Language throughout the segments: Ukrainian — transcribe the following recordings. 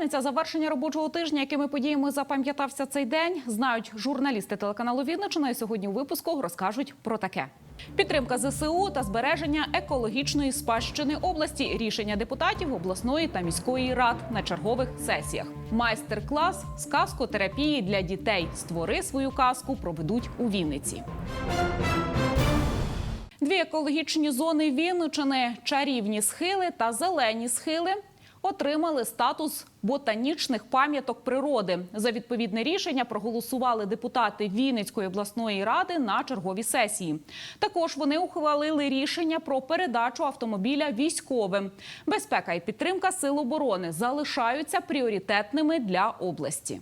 П'ятниця завершення робочого тижня. Якими подіями запам'ятався цей день, знають журналісти телеканалу Вінничина. І сьогодні у випуску розкажуть про таке. Підтримка ЗСУ та збереження екологічної спадщини області. Рішення депутатів обласної та міської рад на чергових сесіях. Майстер-клас з казкотерапії для дітей. Створи свою казку проведуть у Вінниці. Дві екологічні зони Вінничини – чарівні схили та зелені схили отримали статус ботанічних пам'яток природи. За відповідне рішення проголосували депутати Вінницької обласної ради на черговій сесії. Також вони ухвалили рішення про передачу автомобіля військовим. Безпека і підтримка сил оборони залишаються пріоритетними для області.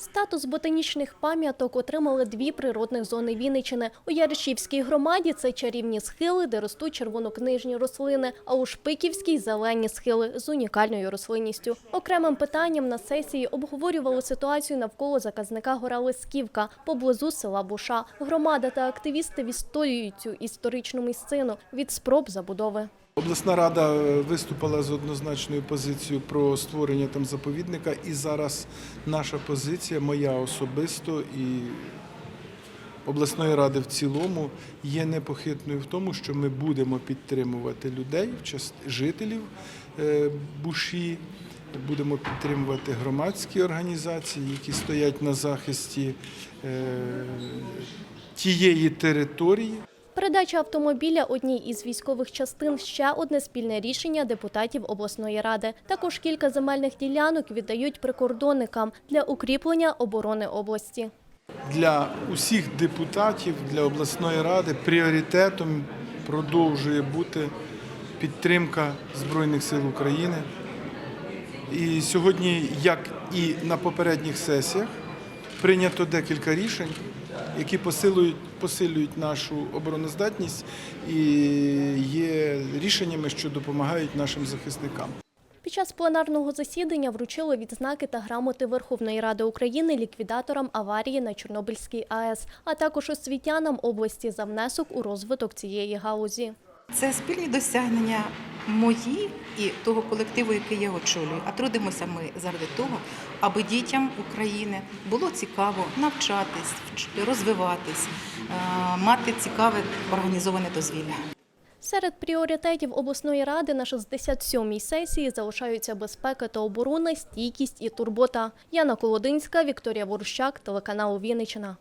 Статус ботанічних пам'яток отримали дві природних зони Вінничини. У Яришівській громаді це чарівні схили, де ростуть червонокнижні рослини, а у Шпиківській – зелені схили з унікальною рослинністю. Окремим питанням на сесії обговорювали ситуацію навколо заказника гора Лисківка поблизу села Буша. Громада та активісти відстоюють цю історичну місцину від спроб забудови. Обласна рада е, виступила з однозначною позицією про створення там заповідника, і зараз наша позиція, моя особисто і обласної ради в цілому, є непохитною в тому, що ми будемо підтримувати людей, жителів е, Буші, будемо підтримувати громадські організації, які стоять на захисті е, тієї території. Передача автомобіля одній із військових частин – ще одне спільне рішення депутатів обласної ради. Також кілька земельних ділянок віддають прикордонникам для укріплення оборони області. для усіх депутатів, для обласної ради пріоритетом продовжує бути підтримка Збройних сил України. І сьогодні, як і на попередніх сесіях, прийнято декілька рішень, які посилюють, посилюють нашу обороноздатність і є рішеннями, що допомагають нашим захисникам. Під час пленарного засідання вручили відзнаки та грамоти Верховної Ради України ліквідаторам аварії на Чорнобильській АЕС, а також освітянам області за внесок у розвиток цієї галузі. Це спільні досягнення мої і того колективу, який я очолюю. А трудимося ми заради того, аби дітям України було цікаво навчатись, розвиватись, е, мати цікаве організоване дозвілля. Серед пріоритетів обласної ради на 67-й сесії залишаються безпека та оборона, стійкість і турбота. Яна Колодинська, Вікторія Ворущак, телеканал Вінниччина.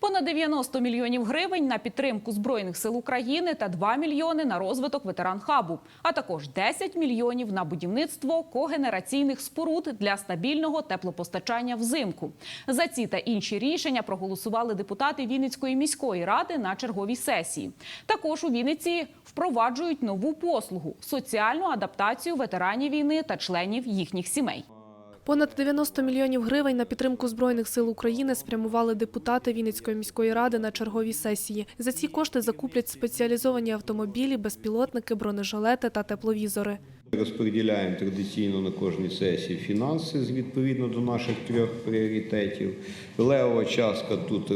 Понад 90 мільйонів гривень на підтримку збройних сил України та 2 мільйони на розвиток ветеран-хабу, а також 10 мільйонів на будівництво когенераційних споруд для стабільного теплопостачання взимку. За ці та інші рішення проголосували депутати Вінницької міської ради на черговій сесії. Також у Вінниці впроваджують нову послугу соціальну адаптацію ветеранів війни та членів їхніх сімей. Понад 90 мільйонів гривень на підтримку збройних сил України спрямували депутати Вінницької міської ради на черговій сесії. За ці кошти закуплять спеціалізовані автомобілі, безпілотники, бронежилети та тепловізори. Розподіляємо традиційно на кожній сесії фінанси відповідно до наших трьох пріоритетів. Левова частка тут е,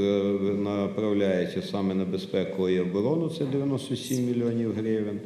направляється саме на безпеку і оборону, це 97 мільйонів гривень.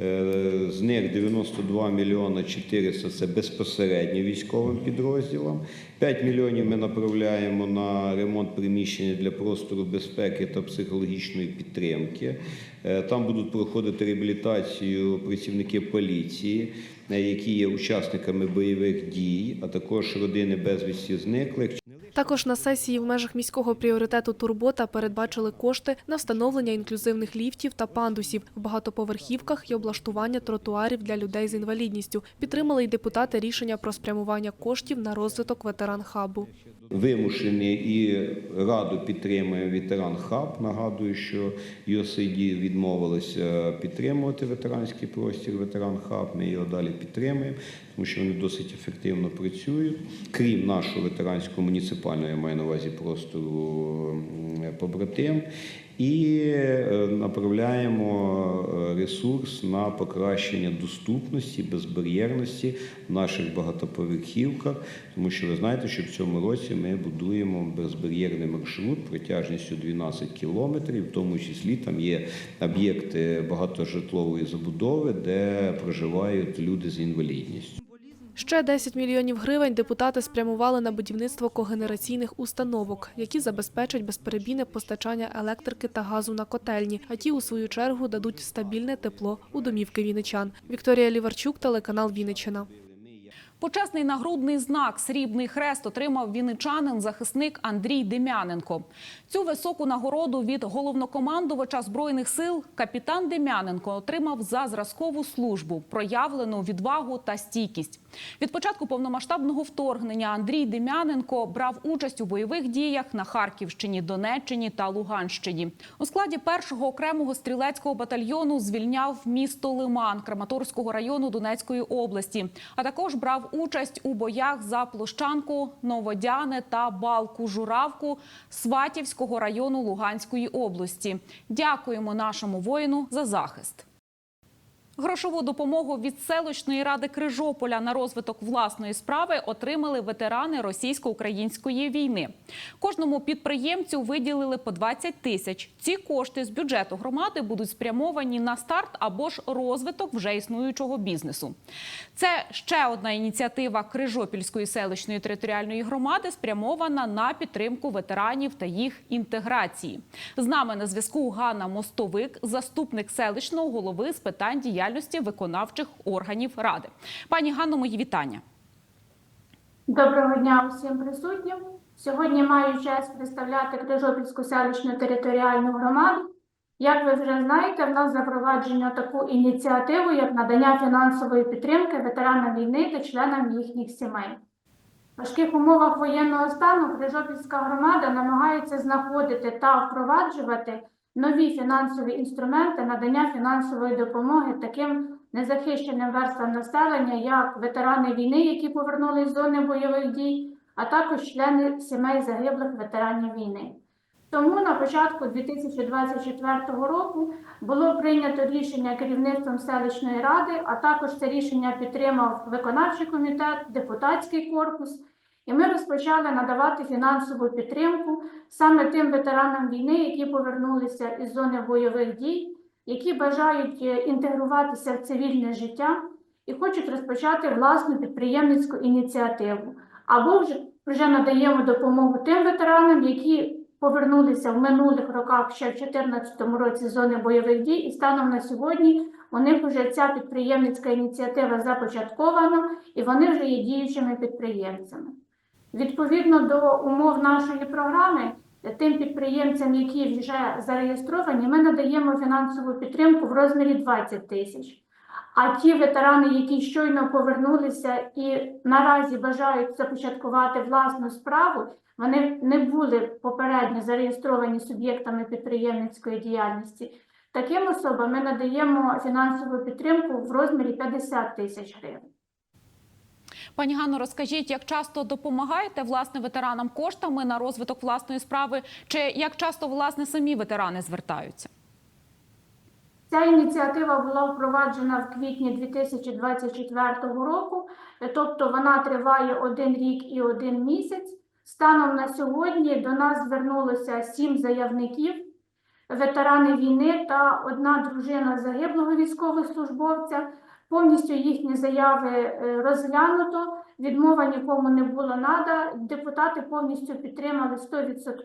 Е, З них 92 мільйона 400 – це безпосередньо військовим підрозділам. 5 мільйонів ми направляємо на ремонт приміщення для простору безпеки та психологічної підтримки. Е, Там будуть проходити реабілітацію працівники поліції, е, які є учасниками бойових дій, а також родини безвісті зниклих. Також на сесії в межах міського пріоритету Турбота передбачили кошти на встановлення інклюзивних ліфтів та пандусів в багатоповерхівках і облаштування тротуарів для людей з інвалідністю. Підтримали й депутати рішення про спрямування коштів на розвиток ветеран-хабу. Вимушені і раду підтримує ветеран хаб. Нагадую, що USAID відмовилися підтримувати ветеранський простір ветеран хаб. Ми його далі підтримуємо, тому що вони досить ефективно працюють. Крім нашого ветеранського муніципального, я маю на увазі простору побратим. І е, направляємо е, ресурс на покращення доступності, безбар'єрності в наших багатоповерхівках, тому що ви знаєте, що в цьому році ми будуємо безбар'єрний маршрут протяжністю 12 кілометрів, в тому числі там є об'єкти багатожитлової забудови, де проживають люди з інвалідністю. Ще 10 мільйонів гривень депутати спрямували на будівництво когенераційних установок, які забезпечать безперебійне постачання електрики та газу на котельні, а ті, у свою чергу, дадуть стабільне тепло у домівки вінничан. Вікторія Ліварчук, телеканал Вінниччина. Почесний нагрудний знак Срібний хрест отримав вінничанин захисник Андрій Дем'яненко. Цю високу нагороду від головнокомандувача збройних сил капітан Дем'яненко отримав за зразкову службу, проявлену відвагу та стійкість. Від початку повномасштабного вторгнення Андрій Дем'яненко брав участь у бойових діях на Харківщині, Донеччині та Луганщині. У складі першого окремого стрілецького батальйону звільняв місто Лиман Краматорського району Донецької області, а також брав участь у боях за Площанку, Новодяне та Балку Журавку Сватівського району Луганської області. Дякуємо нашому воїну за захист. Грошову допомогу від селищної ради Крижополя на розвиток власної справи отримали ветерани російсько-української війни. Кожному підприємцю виділили по 20 тисяч. Ці кошти з бюджету громади будуть спрямовані на старт або ж розвиток вже існуючого бізнесу. Це ще одна ініціатива Крижопільської селищної територіальної громади, спрямована на підтримку ветеранів та їх інтеграції. З нами на зв'язку Ганна Мостовик, заступник селищного голови з питань діяльності виконавчих органів ради. Пані Ганно, мої вітання. Доброго дня усім присутнім. Сьогодні маю честь представляти Крижопільську селищну територіальну громаду. Як ви вже знаєте, в нас запроваджено таку ініціативу, як надання фінансової підтримки ветеранам війни та членам їхніх сімей. В важких умовах воєнного стану Крижопільська громада намагається знаходити та впроваджувати нові фінансові інструменти надання фінансової допомоги таким незахищеним верствам населення, як ветерани війни, які повернулись з зони бойових дій, а також члени сімей загиблих ветеранів війни. Тому на початку 2024 року було прийнято рішення керівництвом селищної ради, а також це рішення підтримав виконавчий комітет, депутатський корпус. І ми розпочали надавати фінансову підтримку саме тим ветеранам війни, які повернулися із зони бойових дій, які бажають е, інтегруватися в цивільне життя і хочуть розпочати власну підприємницьку ініціативу. Або вже, вже надаємо допомогу тим ветеранам, які повернулися в минулих роках ще в 2014 році з зони бойових дій, і станом на сьогодні у них вже ця підприємницька ініціатива започаткована, і вони вже є діючими підприємцями. Відповідно до умов нашої програми, тим підприємцям, які вже зареєстровані, ми надаємо фінансову підтримку в розмірі 20 тисяч. А ті ветерани, які щойно повернулися і наразі бажають започаткувати власну справу, вони не були попередньо зареєстровані суб'єктами підприємницької діяльності. Таким особам ми надаємо фінансову підтримку в розмірі 50 тисяч гривень. Пані Ганно, розкажіть, як часто допомагаєте власне ветеранам коштами на розвиток власної справи, чи як часто власне самі ветерани звертаються? Ця ініціатива була впроваджена в квітні 2024 року, тобто вона триває один рік і один місяць. Станом на сьогодні до нас звернулося сім заявників, ветерани війни та одна дружина загиблого військовослужбовця. Повністю їхні заяви е, розглянуто, відмова нікому не було нада. Депутати повністю підтримали 100%.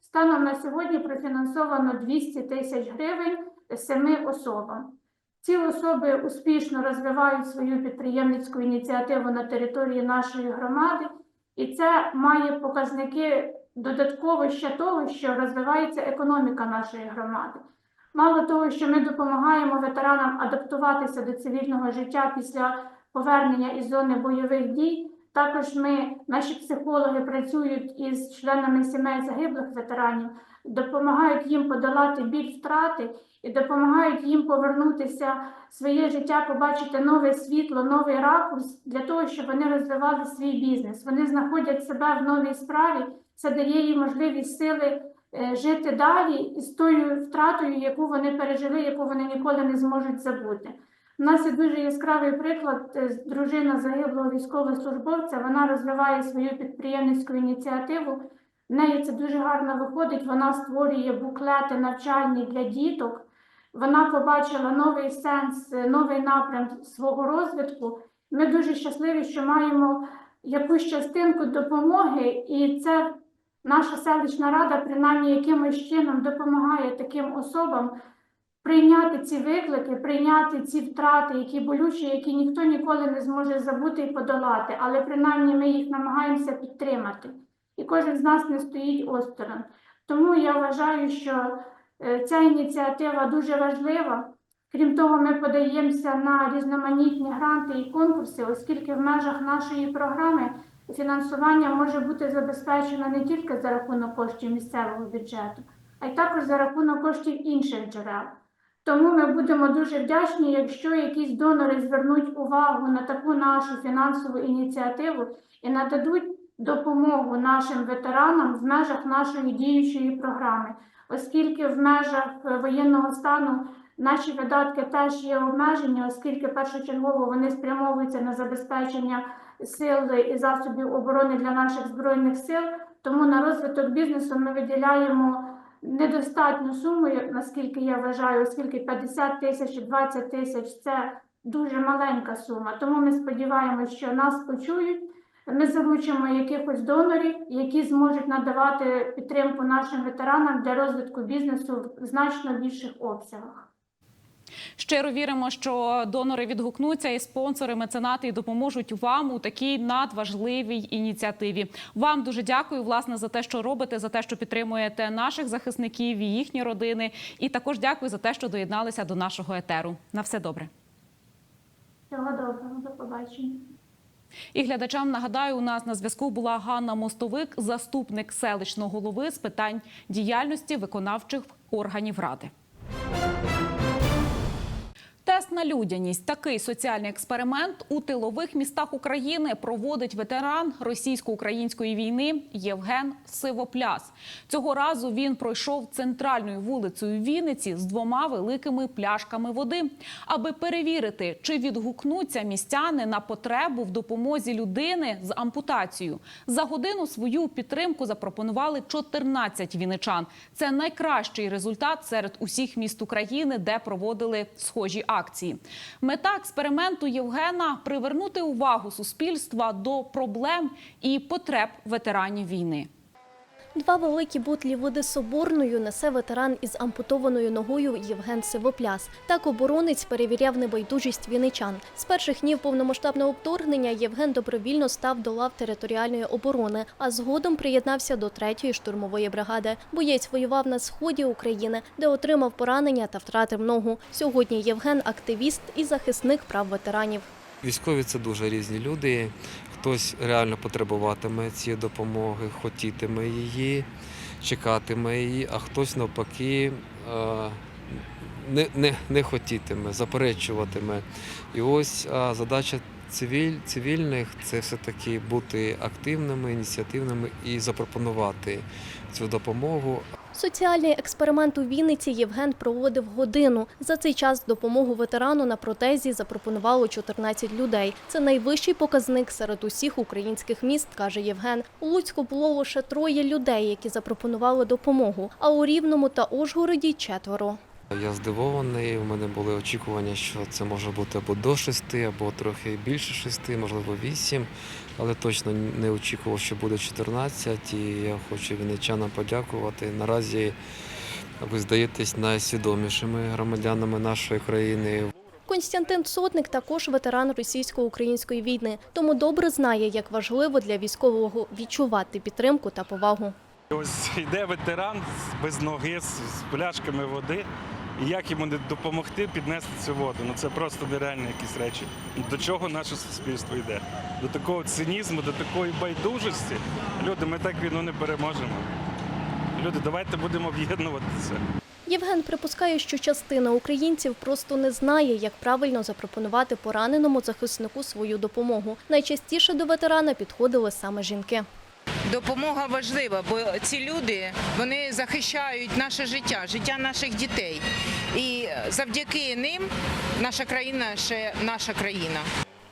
Станом на сьогодні профінансовано 200 тисяч гривень семи особам. Ці особи успішно розвивають свою підприємницьку ініціативу на території нашої громади, і це має показники додатково ще того, що розвивається економіка нашої громади. Мало того, що ми допомагаємо ветеранам адаптуватися до цивільного життя після повернення із зони бойових дій. Також ми, наші психологи, працюють із членами сімей загиблих ветеранів, допомагають їм подолати біль втрати і допомагають їм повернутися в своє життя, побачити нове світло, новий ракурс для того, щоб вони розвивали свій бізнес. Вони знаходять себе в новій справі. Це дає їм можливість сили жити далі із тою втратою, яку вони пережили, яку вони ніколи не зможуть забути. У нас є дуже яскравий приклад. е, Дружина загиблого військовослужбовця. Вона розвиває свою підприємницьку ініціативу. В неї це дуже гарно виходить. Вона створює буклети навчальні для діток. Вона побачила новий сенс, е, новий напрям свого розвитку. Ми дуже щасливі, що маємо якусь частинку допомоги, і це наша селищна рада, принаймні якимось чином допомагає таким особам прийняти ці виклики, прийняти ці втрати, які болючі, які ніхто ніколи не зможе забути і подолати. Але принаймні ми їх намагаємося підтримати. І кожен з нас не стоїть осторонь. Тому я вважаю, що е, ця ініціатива дуже важлива. Крім того, ми подаємося на різноманітні гранти і конкурси, оскільки в межах нашої програми фінансування може бути забезпечено не тільки за рахунок коштів місцевого бюджету, а й також за рахунок коштів інших джерел. Тому ми будемо дуже вдячні, якщо якісь донори звернуть увагу на таку нашу фінансову ініціативу і нададуть допомогу нашим ветеранам в межах нашої діючої програми, оскільки в межах воєнного стану наші видатки теж є обмежені, оскільки першочергово вони спрямовуються на забезпечення сил і засобів оборони для наших збройних сил. Тому на розвиток бізнесу ми виділяємо недостатню суму, наскільки я вважаю, оскільки 50 тисяч, 20 тисяч це дуже маленька сума. Тому ми сподіваємося, що нас почують. Ми залучимо якихось донорів, які зможуть надавати підтримку нашим ветеранам для розвитку бізнесу в значно більших обсягах. Щиро віримо, що донори відгукнуться і спонсори, меценати і допоможуть вам у такій надважливій ініціативі. Вам дуже дякую, власне, за те, що робите, за те, що підтримуєте наших захисників і їхні родини. І також дякую за те, що доєдналися до нашого етеру. На все добре. Всього доброго, до побачення. І глядачам нагадаю, у нас на зв'язку була Ганна Мостовик, заступник селищного голови з питань діяльності виконавчих органів ради. Тест на людяність такий соціальний експеримент у тилових містах України проводить ветеран російсько-української війни Євген Сивопляс. Цього разу він пройшов центральною вулицею Вінниці з двома великими пляшками води, аби перевірити, чи відгукнуться містяни на потребу в допомозі людини з ампутацією. За годину свою підтримку запропонували 14 вінничан. Це найкращий результат серед усіх міст України, де проводили схожі акції. Мета експерименту Євгена привернути увагу суспільства до проблем і потреб ветеранів війни. Два великі бутлі води соборною несе ветеран із ампутованою ногою Євген Сивопляс. Так оборонець перевіряв небайдужість віничан. З перших днів повномасштабного вторгнення Євген добровільно став до лав територіальної оборони, а згодом приєднався до третьої штурмової бригади. Боєць воював на сході України, де отримав поранення та втратив ногу. Сьогодні Євген активіст і захисник прав ветеранів. Військові це дуже різні люди. Хтось реально потребуватиме цієї допомоги, хотітиме її, чекатиме її, а хтось навпаки е, не, не, не хотітиме, заперечуватиме. І ось задача цивіль, цивільних це все-таки бути активними, ініціативними і запропонувати цю допомогу. Соціальний експеримент у Вінниці Євген проводив годину. За цей час допомогу ветерану на протезі запропонувало 14 людей. Це найвищий показник серед усіх українських міст, каже Євген. У Луцьку було лише троє людей, які запропонували допомогу, а у Рівному та Ужгороді четверо. Я здивований. У мене були очікування, що це може бути або до шести, або трохи більше шести, можливо, вісім. Але точно не очікував, що буде 14. І я хочу вінничанам подякувати. Наразі ви здаєтесь найсвідомішими громадянами нашої країни. Константин Сотник також ветеран російсько-української війни, тому добре знає, як важливо для військового відчувати підтримку та повагу. Ось йде ветеран без ноги, з, пляшками води. І як йому не допомогти піднести цю воду? Ну це просто нереальні якісь речі. До чого наше суспільство йде? До такого цинізму, до такої байдужості. Люди, ми так війну не переможемо. Люди, давайте будемо об'єднуватися. Євген припускає, що частина українців просто не знає, як правильно запропонувати пораненому захиснику свою допомогу. Найчастіше до ветерана підходили саме жінки. Допомога важлива, бо ці люди вони захищають наше життя, життя наших дітей. І завдяки ним наша країна ще наша країна.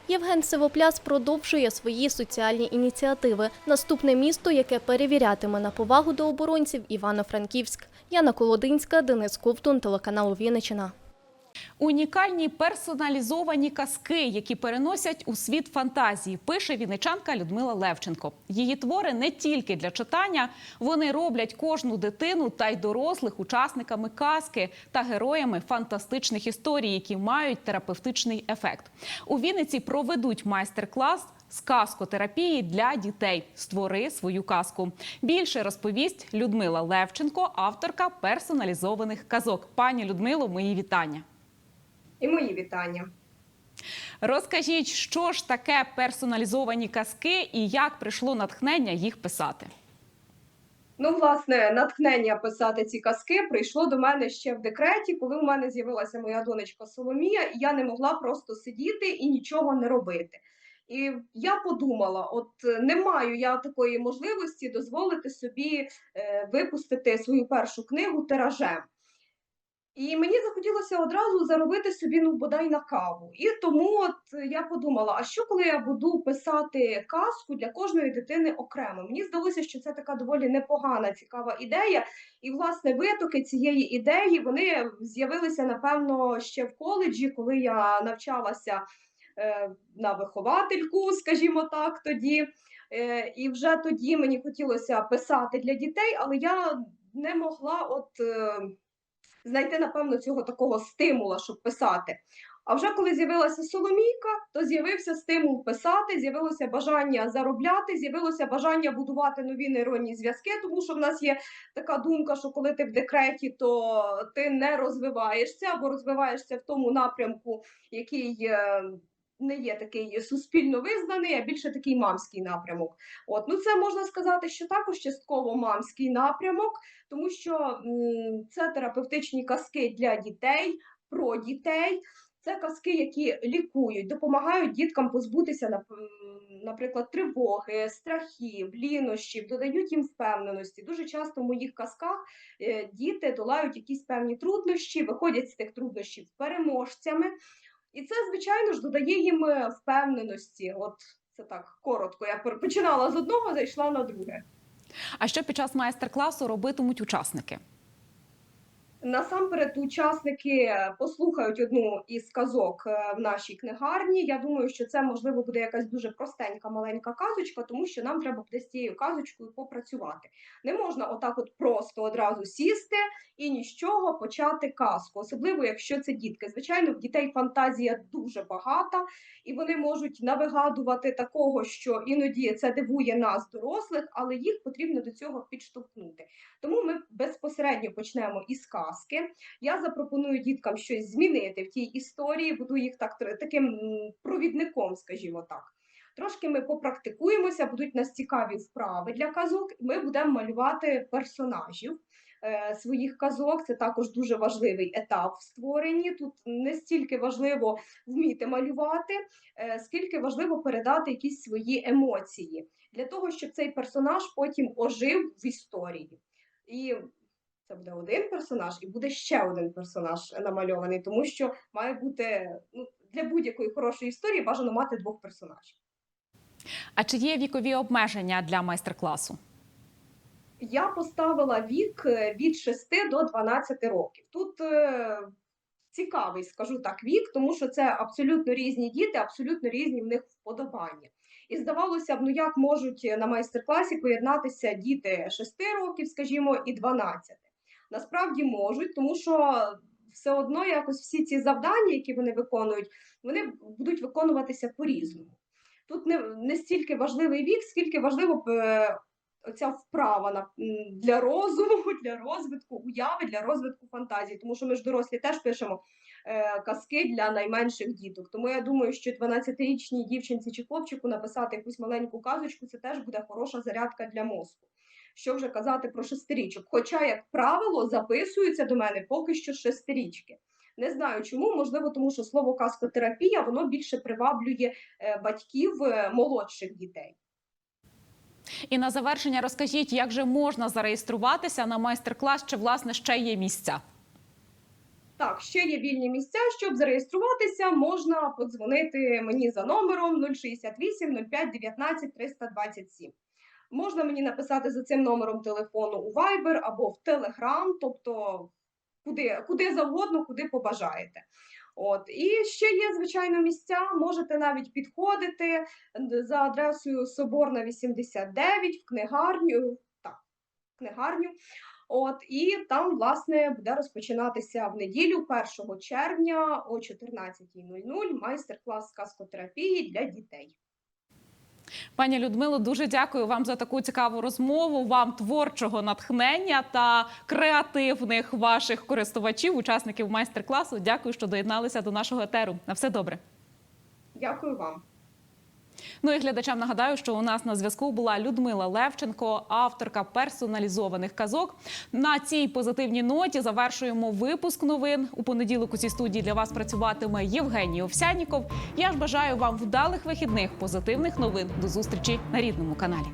Євген Сивопляс продовжує свої соціальні ініціативи. Наступне місто, яке перевірятиме на повагу до оборонців Івано-Франківськ. Яна Колодинська, Денис Ковтун, телеканал Вінниччина. Унікальні персоналізовані казки, які переносять у світ фантазії, пише вінничанка Людмила Левченко. Її твори не тільки для читання, вони роблять кожну дитину та й дорослих учасниками казки та героями фантастичних історій, які мають терапевтичний ефект. У Вінниці проведуть майстер-клас з казкотерапії для дітей. Створи свою казку. Більше розповість Людмила Левченко, авторка персоналізованих казок. Пані Людмило, мої вітання. І мої вітання. Розкажіть, що ж таке персоналізовані казки і як прийшло натхнення їх писати? Ну, власне, натхнення писати ці казки прийшло до мене ще в декреті, коли у мене з'явилася моя донечка Соломія, і я не могла просто сидіти і нічого не робити. І я подумала: от е, не маю я такої можливості дозволити собі е, випустити свою першу книгу тиражем. І мені захотілося одразу заробити собі ну бодай на каву. І тому от я подумала: а що коли я буду писати казку для кожної дитини окремо? Мені здалося, що це така доволі непогана, цікава ідея. І власне витоки цієї ідеї вони з'явилися напевно ще в коледжі, коли я навчалася е, на виховательку, скажімо так, тоді. Е, і вже тоді мені хотілося писати для дітей, але я не могла от. Е, знайти, напевно, цього такого стимула, щоб писати. А вже коли з'явилася Соломійка, то з'явився стимул писати, з'явилося бажання заробляти, з'явилося бажання будувати нові нейронні зв'язки, тому що в нас є така думка, що коли ти в декреті, то ти не розвиваєшся або розвиваєшся в тому напрямку, який е, не є такий суспільно визнаний, а більше такий мамський напрямок. От ну це можна сказати, що також частково мамський напрямок, тому що це терапевтичні казки для дітей, про дітей. Це казки, які лікують, допомагають діткам позбутися, нап- наприклад, тривоги, страхів, лінощів, додають їм впевненості. Дуже часто в моїх казках е, діти долають якісь певні труднощі, виходять з тих труднощів переможцями. І це, звичайно ж, додає їм е, впевненості. От це так коротко. Я починала з одного, зайшла на друге. А що під час майстер-класу робитимуть учасники? Насамперед, учасники послухають одну із казок е, в нашій книгарні. Я думаю, що це можливо буде якась дуже простенька маленька казочка, тому що нам треба буде з цією казочкою попрацювати. Не можна отак, от просто одразу сісти і ні з чого почати казку, особливо якщо це дітки. Звичайно, в дітей фантазія дуже багата, і вони можуть навигадувати такого, що іноді це дивує нас, дорослих, але їх потрібно до цього підштовхнути. Тому ми безпосередньо почнемо із казки. Я запропоную діткам щось змінити в тій історії, буду їх так таким провідником, скажімо так. Трошки ми попрактикуємося, будуть нас цікаві вправи для казок. Ми будемо малювати персонажів е, своїх казок. Це також дуже важливий етап в створенні. Тут не стільки важливо вміти малювати, е, скільки важливо передати якісь свої емоції для того, щоб цей персонаж потім ожив в історії. І це буде один персонаж, і буде ще один персонаж намальований, тому що має бути ну, для будь-якої хорошої історії бажано мати двох персонажів. А чи є вікові обмеження для майстер-класу? Я поставила вік е, від 6 до 12 років. Тут е, цікавий, скажу так, вік, тому що це абсолютно різні діти, абсолютно різні в них вподобання. І здавалося б, ну як можуть на майстер-класі поєднатися діти 6 років, скажімо, і 12. Насправді можуть, тому що все одно якось всі ці завдання, які вони виконують, вони будуть виконуватися по-різному. Тут не, не стільки важливий вік, скільки важливо е, оця вправа на, для розуму, для розвитку уяви, для розвитку фантазії. Тому що ми ж дорослі теж пишемо е, казки для найменших діток. Тому я думаю, що 12-річній дівчинці чи хлопчику написати якусь маленьку казочку це теж буде хороша зарядка для мозку. Що вже казати про шестирічок? Хоча, як правило, записуються до мене поки що шестирічки. Не знаю чому, можливо, тому що слово казкотерапія воно більше приваблює е, батьків е, молодших дітей. І на завершення розкажіть, як же можна зареєструватися на майстер-клас, чи власне ще є місця? Так, ще є вільні місця. Щоб зареєструватися, можна подзвонити мені за номером 068 05 19 327. Можна мені написати за цим номером телефону у Viber або в Telegram, тобто куди, куди завгодно, куди побажаєте. От і ще є звичайно місця. Можете навіть підходити за адресою Соборна 89 в книгарню. Так, книгарню. От і там, власне, буде розпочинатися в неділю, 1 червня о 14.00 майстер-клас з казкотерапії для дітей. Пані Людмило, дуже дякую вам за таку цікаву розмову. Вам творчого натхнення та креативних ваших користувачів, учасників майстер-класу. Дякую, що доєдналися до нашого етеру. На все добре. Дякую вам. Ну і глядачам нагадаю, що у нас на зв'язку була Людмила Левченко, авторка персоналізованих казок. На цій позитивній ноті завершуємо випуск новин. У понеділок у цій студії для вас працюватиме Євгеній Овсяніков. Я ж бажаю вам вдалих вихідних, позитивних новин. До зустрічі на рідному каналі.